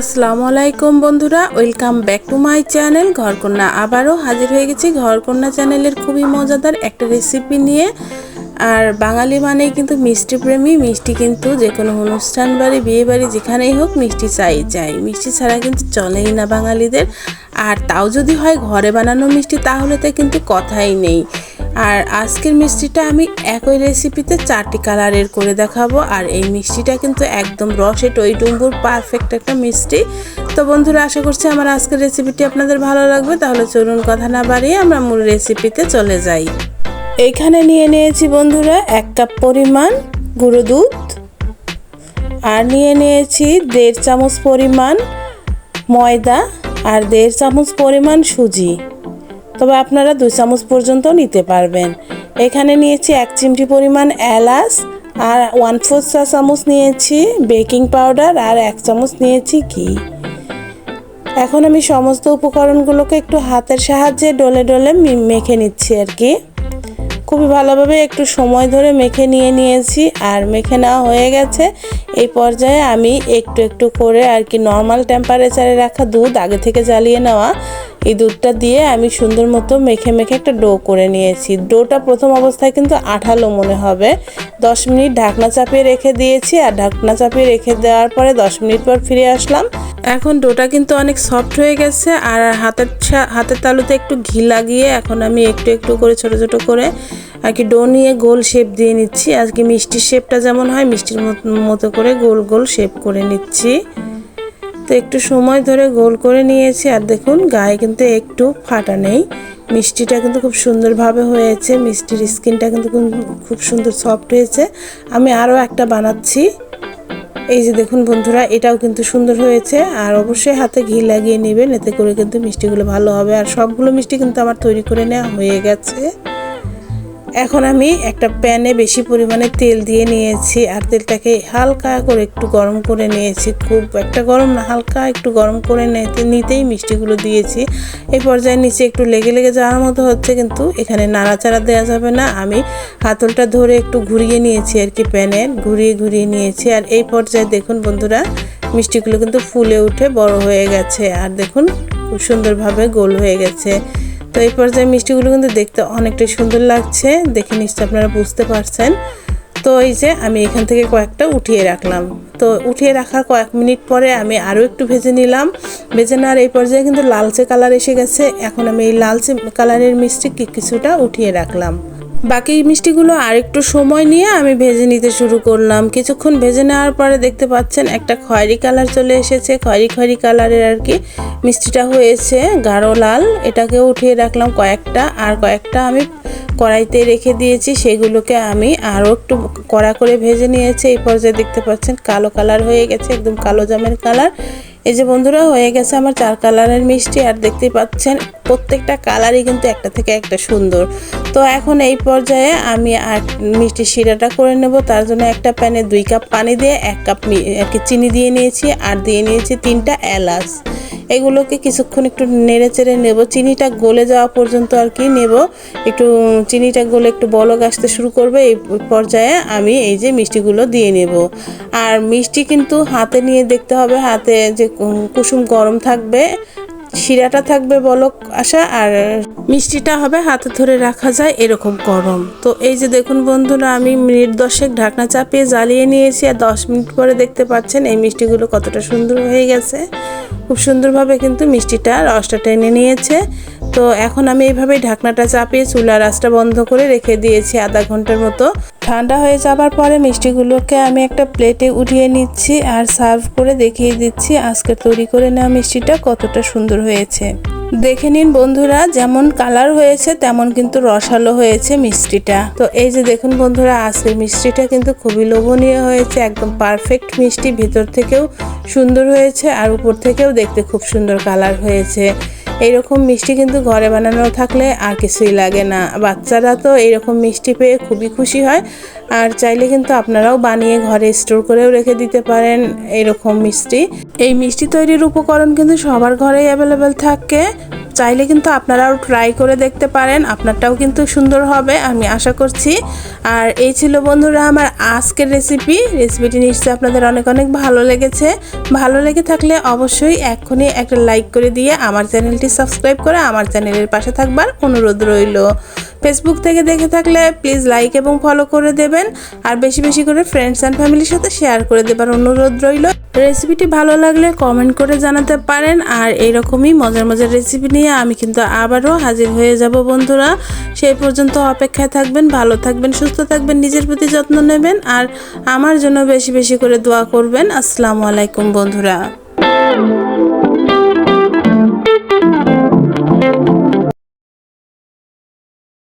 আসসালামু আলাইকুম বন্ধুরা welcome back to my channel Gharkanya আবারও হাজির হয়ে গেছি। ঘরকন্যা চ্যানেলের খুবই মজাদার একটা রেসিপি নিয়ে। আর বাঙালি মানেই কিন্তু মিষ্টি প্রেমী। মিষ্টি কিন্তু যে কোনো অনুষ্ঠান বাড়ি, বিয়ে বাড়ি, যেখানেই হোক মিষ্টি চাই চাই মিষ্টি ছাড়া কিন্তু চলেই না বাঙালিদের। আর তাও যদি হয় ঘরে বানানো মিষ্টি, তাহলে তো কিন্তু কথাই নেই। আর আজকের মিষ্টিটা আমি একই রেসিপিতে চারটি কালারের করে দেখাবো। আর এই মিষ্টিটা কিন্তু একদম রসে টইটুম্বুর পারফেক্ট একটা মিষ্টি। তো বন্ধুরা, আশা করছি আমার আজকের রেসিপিটি আপনাদের ভালো লাগবে। তাহলে চলুন কথা না বাড়িয়ে আমরা মূল রেসিপিতে চলে যাই। এইখানে নিয়ে নিয়েছি বন্ধুরা এক কাপ পরিমাণ গুঁড়ো দুধ। আর নিয়ে নিয়েছি দেড় চামচ পরিমাণ ময়দা। আর দেড় চামচ পরিমাণ সুজি। তবে আপনারা দুই চামচ পর্যন্ত নিতে পারবেন। এখানে নিয়েছি এক চিমটি পরিমাণ এলাচ আর ওয়ান ফোর চা চামচ নিয়েছি বেকিং পাউডার আর এক চামচ নিয়েছি ঘি। এখন আমি সমস্ত উপকরণগুলোকে একটু হাতের সাহায্যে ডলে ডলে মেখে নিচ্ছি আর কি। খুবই ভালোভাবে একটু সময় ধরে মেখে নিয়ে নিয়েছি আর মেখে নেওয়া হয়ে গেছে। এই পর্যায়ে আমি একটু একটু করে আর কি নর্মাল টেম্পারেচারে রাখা দুধ আগে থেকে জ্বালিয়ে নেওয়া এই দুধটা দিয়ে আমি সুন্দর মতো মেখে মেখে একটা ডো করে নিয়েছি। ডোটা প্রথম অবস্থায় কিন্তু আঠালো মনে হবে। দশ মিনিট ঢাকনা চাপিয়ে রেখে দিয়েছি আর ঢাকনা চাপিয়ে রেখে দেওয়ার পরে দশ মিনিট পর ফিরে আসলাম। এখন ডোটা কিন্তু অনেক সফট হয়ে গেছে আর হাতের হাতের তালুতে একটু ঘি লাগিয়ে এখন আমি একটু একটু করে ছোট ছোট করে আর কি ডো নিয়ে গোল শেপ দিয়ে নিচ্ছি। আজকে মিষ্টির শেপটা যেমন হয়, মিষ্টির মতো করে গোল গোল শেপ করে নিচ্ছি। তো একটু সময় ধরে গোল করে নিয়েছি। আর দেখুন, গায়ে কিন্তু একটু ফাটা নেই। মিষ্টিটা কিন্তু খুব সুন্দরভাবে হয়েছে। মিষ্টির স্কিনটা কিন্তু খুব সুন্দর সফট হয়েছে। আমি আরও একটা বানাচ্ছি। এই যে দেখুন বন্ধুরা, এটাও কিন্তু সুন্দর হয়েছে। আর অবশ্যই হাতে ঘি লাগিয়ে নেবেন, এতে করে কিন্তু মিষ্টিগুলো ভালো হবে। আর সবগুলো মিষ্টি কিন্তু আমার তৈরি করে নেওয়া হয়ে গেছে। এখন আমি একটা প্যানে বেশি পরিমাণে তেল দিয়ে নিয়েছি আর তেলটাকে হালকা করে একটু গরম করে নিয়েছি। খুব একটা গরম না, হালকা একটু গরম করে নিতেই মিষ্টিগুলো দিয়েছি। এই পর্যায়ে নিচে একটু লেগে লেগে যাওয়ার মতো হচ্ছে, কিন্তু এখানে নাড়াচাড়া দেওয়া যাবে না। আমি হাতলটা ধরে একটু ঘুরিয়ে নিয়েছি আর কি প্যানে, ঘুরিয়ে ঘুরিয়ে নিয়েছি। আর এই পর্যায়ে দেখুন বন্ধুরা, মিষ্টিগুলো কিন্তু ফুলে উঠে বড় হয়ে গেছে। আর দেখুন, খুব সুন্দরভাবে গোল হয়ে গেছে। তো এই পর্যায়ে মিষ্টিগুলো কিন্তু দেখতে অনেকটাই সুন্দর লাগছে, দেখে নিশ্চয় আপনারা বুঝতে পারছেন। তো এই যে আমি এখান থেকে কয়েকটা উঠিয়ে রাখলাম। তো উঠিয়ে রাখার কয়েক মিনিট পরে আমি আরও একটু ভেজে নিলাম। ভেজে নেওয়ার এই পর্যায়ে কিন্তু লালচে কালার এসে গেছে। এখন আমি এই লালচে কালারের মিষ্টি কিছুটা উঠিয়ে রাখলাম। বাকি মিষ্টিগুলো আরেকটু সময় নিয়ে আমি ভেজে নিতে শুরু করলাম। কিছুক্ষণ ভেজে নেওয়ার পরে দেখতে পাচ্ছেন একটা খয়েরি কালার চলে এসেছে। খয়েরি খয়েরি কালারের আর কি মিষ্টিটা হয়েছে, গাঢ় লাল। এটাকেও উঠিয়ে রাখলাম কয়েকটা আর কয়েকটা আমি কড়াইতে রেখে দিয়েছি। সেগুলোকে আমি আরও একটু কড়া করে ভেজে নিয়েছি। এই পর্যায়ে দেখতে পাচ্ছেন কালো কালার হয়ে গেছে, একদম কালো জামের কালার। এই যে বন্ধুরা, হয়ে গেছে আমার চার কালারের মিষ্টি। আর দেখতে পাচ্ছেন প্রত্যেকটা কালারই কিন্তু একটা থেকে একটা সুন্দর। তো এখন এই পর্যায়ে আমি আর মিষ্টি শিরাটা করে নেব। তার জন্য একটা প্যানে দুই কাপ পানি দিয়ে এক কাপ চিনি দিয়ে নিয়েছি আর দিয়ে নিয়েছি তিনটা এলাচ। এগুলোকে কিছুক্ষণ একটু নেড়ে চেড়ে নেব। চিনিটা গলে যাওয়া পর্যন্ত আর কি নেব। একটু চিনিটা গলে একটু বলক আসতে শুরু করবে। এই পর্যায়ে আমি এই যে মিষ্টিগুলো দিয়ে নেব। আর মিষ্টি কিন্তু হাতে নিয়ে দেখতে হবে। হাতে যে কুসুম গরম থাকবে, শিরাটা থাকবে বলক আসা আর মিষ্টিটা হবে হাতে ধরে রাখা যায় এরকম গরম। তো এই যে দেখুন বন্ধুরা, আমি মিনিট দশেক ঢাকনা চাপিয়ে জ্বালিয়ে নিয়েছি আর দশ মিনিট পরে দেখতে পাচ্ছেন এই মিষ্টিগুলো কতটা সুন্দর হয়ে গেছে। খুব সুন্দরভাবে কিন্তু মিষ্টিটা রসটা টেনে নিয়েছে। তো এখন আমি এইভাবেই ঢাকনাটা চাপিয়ে চুলার আঁচটা বন্ধ করে রেখে দিয়েছি আধা ঘণ্টার মতো। ঠান্ডা হয়ে যাবার পরে মিষ্টিগুলোকে আমি একটা প্লেটে উঠিয়ে নিচ্ছি আর সার্ভ করে দেখিয়ে দিচ্ছি আজকে তৈরি করে নেওয়া মিষ্টিটা কতটা সুন্দর হয়েছে। দেখে নিন বন্ধুরা, যেমন কালার হয়েছে, তেমন কিন্তু রসালো হয়েছে মিষ্টিটা। তো এই যে দেখুন বন্ধুরা, আজকের মিষ্টিটা কিন্তু খুবই লোভনীয় হয়েছে, একদম পারফেক্ট মিষ্টি, ভিতর থেকেও সুন্দর হয়েছে আর উপর থেকেও দেখতে খুব সুন্দর কালার হয়েছে। এইরকম মিষ্টি কিন্তু ঘরে বানানো থাকলে আর কিছুই লাগে না। বাচ্চারা তো এইরকম মিষ্টি পেয়ে খুবই খুশি হয়। আর চাইলে কিন্তু আপনারাও বানিয়ে ঘরে স্টোর করেও রেখে দিতে পারেন এরকম মিষ্টি। এই মিষ্টি তৈরির উপকরণ কিন্তু সবার ঘরেই অ্যাভেলেবেল থাকে। চাইলে কিন্তু আপনারাও ট্রাই করে দেখতে পারেন, আপনারটাও কিন্তু সুন্দর হবে, আমি আশা করছি। আর এই ছিল বন্ধুরা আমার আজকের রেসিপি রেসিপিটি নিশ্চয়ই আপনাদের অনেক অনেক ভালো লেগেছে। ভালো লেগে থাকলে অবশ্যই এক্ষুনি একটা লাইক করে দিয়ে আমার চ্যানেলটি সাবস্ক্রাইব করে আমার চ্যানেলের পাশে থাকবার অনুরোধ রইল। ফেসবুক থেকে দেখে থাকলে প্লিজ লাইক এবং ফলো করে দেবেন। আর বেশি বেশি করে ফ্রেন্ডস অ্যান্ড ফ্যামিলির সাথে শেয়ার করে দেবার অনুরোধ রইল। রেসিপিটি ভালো লাগলে কমেন্ট করে জানাতে পারেন। আর এইরকমই মজার মজার রেসিপি নিয়ে আমি কিন্তু আবারও হাজির হয়ে যাব বন্ধুরা। সেই পর্যন্ত অপেক্ষায় থাকবেন, ভালো থাকবেন, সুস্থ থাকবেন, নিজের প্রতি যত্ন নেবেন। আর আমার জন্য বেশি বেশি করে দোয়া করবেন। আসসালামু আলাইকুম বন্ধুরা।